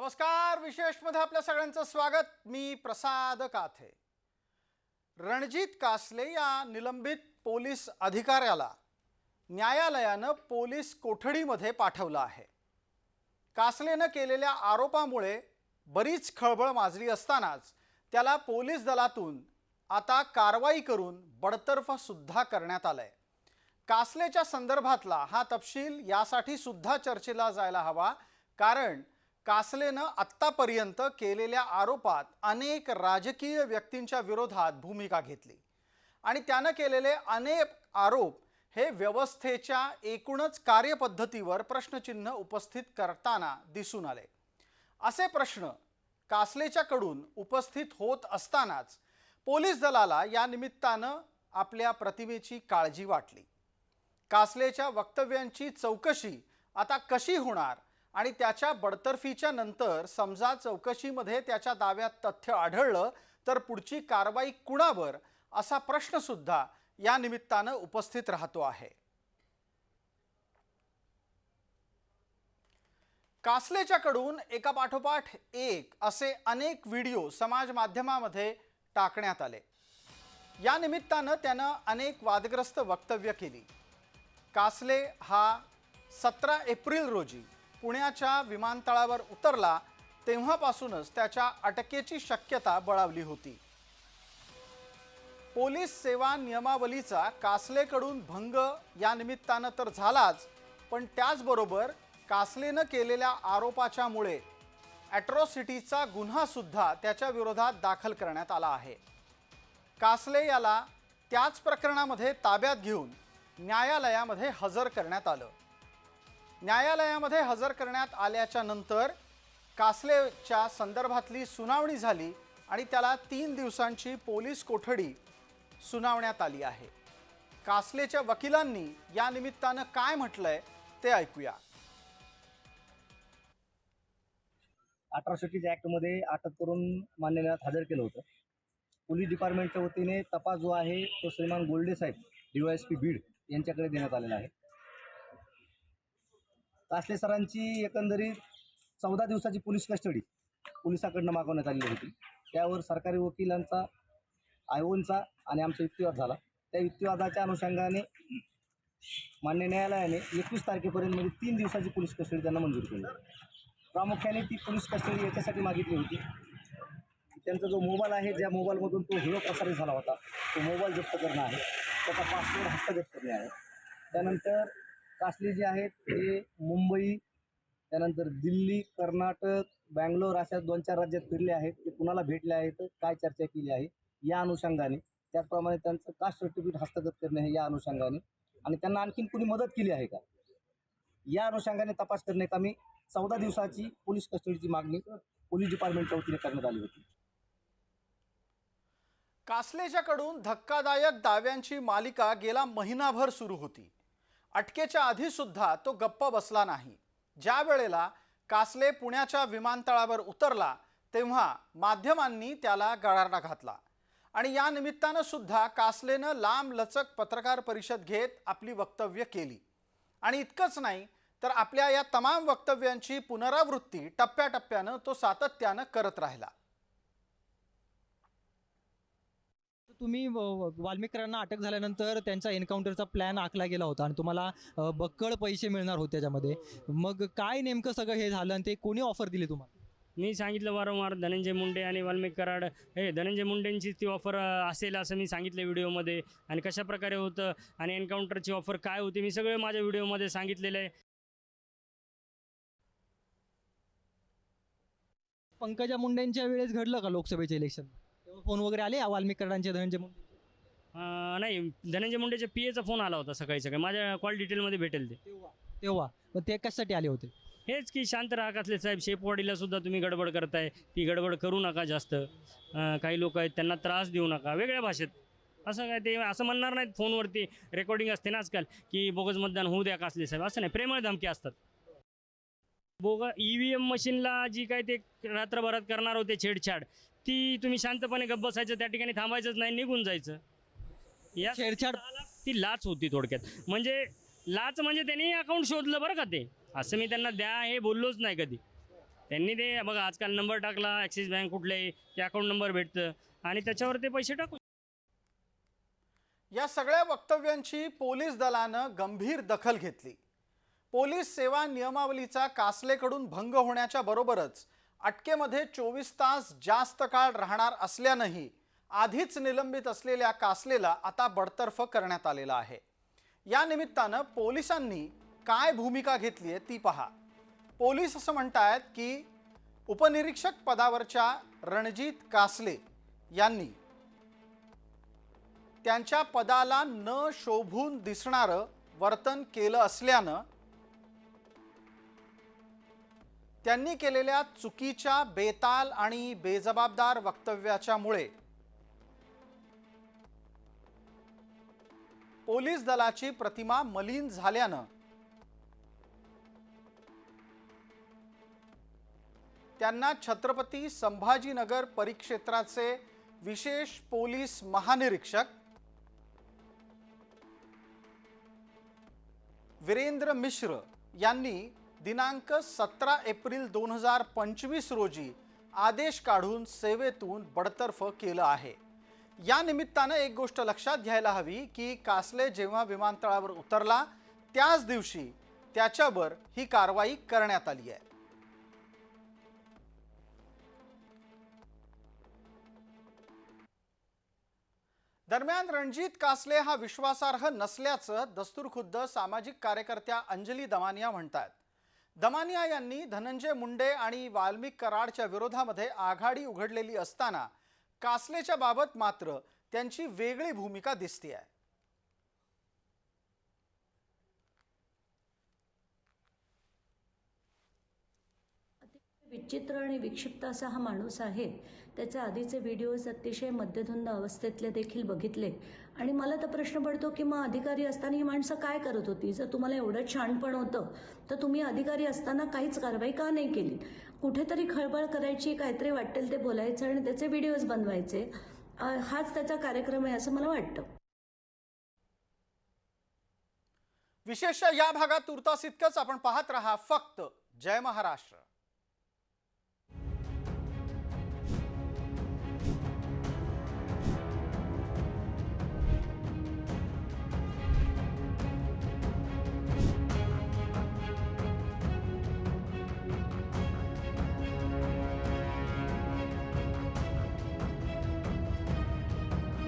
नमस्कार विशेषमध्ये आपल्या सगळ्यांचं स्वागत. मी प्रसाद काथे. रणजित कासले या निलंबित पोलीस अधिकाऱ्याला न्यायालयानं पोलीस कोठडीमध्ये पाठवलं आहे. कासलेनं केलेल्या आरोपामुळे बरीच खळबळ माजली असतानाच त्याला पोलीस दलातून आता कारवाई करून बडतर्फ सुद्धा करण्यात आलंय. कासलेच्या संदर्भातला हा तपशील यासाठी सुद्धा चर्चेला जायला हवा कारण कासलेनं आत्तापर्यंत केलेल्या आरोपात अनेक राजकीय व्यक्तींच्या विरोधात भूमिका घेतली. आणि त्यानं केलेले अनेक आरोप हे व्यवस्थेच्या एकूणच कार्यपद्धतीवर प्रश्नचिन्ह उपस्थित करताना दिसून आले. असे प्रश्न कासलेच्याकडून उपस्थित होत असतानाच पोलीस दलाला या निमित्तानं आपल्या प्रतिमेची काळजी वाटली. कासलेच्या वक्तव्यांची चौकशी आता कशी होणार आणि त्याच्या बडतर्फीच्या नंतर समजा चौकशीमध्ये त्याच्या दाव्यात तथ्य आढळलं तर पुढची कारवाई कुणावर? असा प्रश्नसुद्धा या निमित्तानं उपस्थित राहतो आहे. कासलेच्याकडून एका पाठोपाठ एक असे अनेक व्हिडिओ समाज माध्यमामध्ये टाकण्यात आले. या निमित्तानं त्यानं अनेक वादग्रस्त वक्तव्य केली. कासले हा सतरा एप्रिल रोजी पुण्याच्या विमानतळावर उतरला तेव्हापासूनच त्याच्या अटकेची शक्यता बळावली होती. पोलीस सेवा नियमावलीचा कासलेकडून भंग या निमित्तानं तर झालाच पण त्याचबरोबर कासलेनं केलेल्या आरोपाच्यामुळे ॲट्रॉसिटीचा गुन्हासुद्धा त्याच्या विरोधात दाखल करण्यात आला आहे. कासले याला त्याच प्रकरणामध्ये ताब्यात घेऊन न्यायालयामध्ये हजर करण्यात आलं. न्यायालयामध्ये हजर करण्यात आल्याच्यानंतर कासलेच्या संदर्भातली सुनावणी झाली आणि त्याला तीन दिवसांची पोलीस कोठडी सुनावण्यात आली आहे. कासलेच्या वकिलांनी या निमित्तानं काय म्हटलंय ते ऐकूया. अट्रॉसिटीज ॲक्टमध्ये अटक करून मान्य न्यायालयात हजर केलं होतं. पोलीस डिपार्टमेंटच्या वतीने तपास जो आहे तो श्रीमान गोल्डे साहेब D Y S P Beed यांच्याकडे देण्यात आलेला आहे. कासले सरांची एकंदरीत चौदा दिवसाची पोलीस कस्टडी पोलिसाकडनं मागवण्यात आलेली होती. त्यावर सरकारी वकिलांचा आयोनचा आणि आमचा युक्तिवाद झाला. त्या युक्तिवादाच्या अनुषंगाने मान्य न्यायालयाने एकवीस तारखेपर्यंत म्हणजे तीन दिवसाची पोलीस कस्टडी त्यांना मंजूर केली. प्रामुख्याने ती पोलीस कस्टडी याच्यासाठी मागितली होती. त्यांचा जो मोबाईल आहे ज्या मोबाईलमधून तो हिरो प्रसारित झाला होता तो मोबाईल जप्त करणं आहे. त्याचा पासपोर्ट हस्तगत करणे आहे. त्यानंतर कासले जे आहेत ते मुंबई त्यानंतर दिल्ली कर्नाटक बँगलोर अशा दोन चार राज्यात फिरले आहेत. ते कुणाला भेटले आहेत? काय चर्चा केली आहे? या अनुषंगाने. त्याचप्रमाणे त्यांचं कास्ट सर्टिफिकेट हस्तगत करणे आहे या अनुषंगाने. आणि त्यांना आणखीन कुणी मदत केली आहे का? या अनुषंगाने तपास करणे कामी चौदा दिवसाची पोलीस कस्टडीची मागणी पोलीस डिपार्टमेंटच्या वतीने करण्यात आली होती. कासलेच्याकडून धक्कादायक दाव्यांची मालिका गेला महिनाभर सुरू होती. अटकेच्या आधी सुद्धा तो गप्प बसला नाही. ज्या वेळेला कासले पुण्याच्या विमानतळावर उतरला तेव्हा माध्यमांनी त्याला गळारडा घातला. आणि या निमित्तानं सुद्धा कासलेनं लांब लचक पत्रकार परिषद घेत आपली वक्तव्य केली. आणि इतकंच नाही तर आपल्या या तमाम वक्तव्यांची पुनरावृत्ती टप्प्याटप्प्यानं तो सातत्यानं करत राहिला. तुम्ही वाल्मिकरांना अटक झाल्यानंतर त्यांचा एन्काउंटरचा प्लॅन आखला गेला होता आणि तुम्हाला बक्कळ पैसे मिळणार होते त्याच्यामध्ये. मग काय नेमकं सगळं हे झालं आणि ते कोणी ऑफर दिली तुम्हाला? मी सांगितलं वारंवार धनंजय मुंडे आणि वाल्मिक कराड हे धनंजय मुंडेंची ती ऑफर असेल असं मी सांगितलं व्हिडिओमध्ये. आणि कशा प्रकारे होतं आणि एन्काउंटरची ऑफर काय होती मी सगळं माझ्या व्हिडिओमध्ये सांगितलेलं आहे. पंकजा मुंडेंच्या वेळेस घडलं का लोकसभेचे इलेक्शन फोन वगैरे आले? वाल्मिक कराडांचे धनंजय मुंडे. अं, नाही धनंजय मुंडेच्या पी एचा फोन आला होता सकाळी सकाळी. माझ्या कॉल डिटेलमध्ये भेटेल ते. तेव्हा तेव्हा. मग ते कशासाठी आले होते? हेच की शांत राहा कसले साहेब. शेपवाडीला सुद्धा तुम्ही गडबड करताय. ती गडबड करू नका जास्त. अं, काही लोक आहेत त्यांना त्रास देऊ नका. वेगळ्या भाषेत. असं काय ते असं म्हणणार नाहीत फोनवरती. रेकॉर्डिंग असते ना आजकाल की बोगस मतदान होऊ द्या कासले साहेब. असं नाही. प्रेमळ धमकी असतात. बोग ई व्ही एम मशीनला जी काय ते रात्रभरात करणार होते छेडछाड ती तुम्ही शांतपणे गप्प बसायचं त्या ठिकाणी थांबायचंच नाही निघून जायचं. या छेडछाड. ती लाच होती थोडक्यात. म्हणजे लाच म्हणजे त्यांनी अकाउंट शोधलं बरं का ते. असं मी त्यांना द्या हे बोललोच नाही कधी. त्यांनी ते बघा आजकाल नंबर टाकला ॲक्सिस बँक कुठले ते अकाउंट नंबर भेटतं. आणि त्याच्यावर ते पैसे टाकू. या सगळ्या वक्तव्यांची पोलीस दलानं गंभीर दखल घेतली. पोलीस सेवा नियमावलीचा कासलेकडून भंग होण्याच्या बरोबरच अटकेमध्ये चोवीस तास जास्त काळ राहणार असल्यानंही आधीच निलंबित असलेल्या कासलेला आता बडतर्फ करण्यात आलेला आहे. या निमित्तानं पोलिसांनी काय भूमिका घेतली आहे ती पहा. पोलीस असं म्हणतायत की उपनिरीक्षक पदावरच्या रणजित कासले यांनी त्यांच्या पदाला न शोभून दिसणारं वर्तन केलं असल्यानं त्यांनी केलेल्या चुकीच्या बेताल आणि बेजबाबदार वक्तव्याच्यामुळे पोलीस दलाची प्रतिमा मलिन झाल्यानं त्यांना छत्रपती संभाजीनगर परिक्षेत्राचे विशेष पोलीस महानिरीक्षक वीरेंद्र मिश्र यांनी दिनांक सतरा एप्रिल दोन हजार पंचवीस रोजी आदेश काढून सेवेतून बडतर्फ केलं आहे. या निमित्तानं एक गोष्ट लक्षात घ्यायला हवी की कासले जेव्हा विमानतळावर उतरला त्याच दिवशी त्याच्यावर ही कारवाई करण्यात आली आहे. दरम्यान रणजित कासले हा विश्वासार्ह नसल्याचं दस्तूरखुद्द सामाजिक कार्यकर्त्या अंजली दमानिया म्हणतात दमानिया यांनी धनंजय मुंडे आणि वाल्मिक कराडच्या विरोधामध्ये आघाडी उघडलेली असताना कासलेच्या बाबत मात्र त्यांची वेगळी भूमिका दिसते आहे विचित्र आणि विक्षिप्त असा हा माणूस आहे त्याचे आधीचे व्हिडिओज अतिशय मध्यधुंद अवस्थेतले देखील बघितले. आणि मला तर प्रश्न पडतो की मग अधिकारी असताना ही माणसं काय करत होती? जर तुम्हाला एवढं छानपण होतं तर तुम्ही अधिकारी असताना काहीच कारवाई का नाही केली? कुठेतरी खळबळ करायची काहीतरी वाटेल ते बोलायचं आणि त्याचे व्हिडिओज बनवायचे. हाच त्याचा कार्यक्रम आहे असं मला वाटतं. विशेष या भागात तुर्तास इतकंच आपण पाहत रहा. फक्त जय महाराष्ट्र.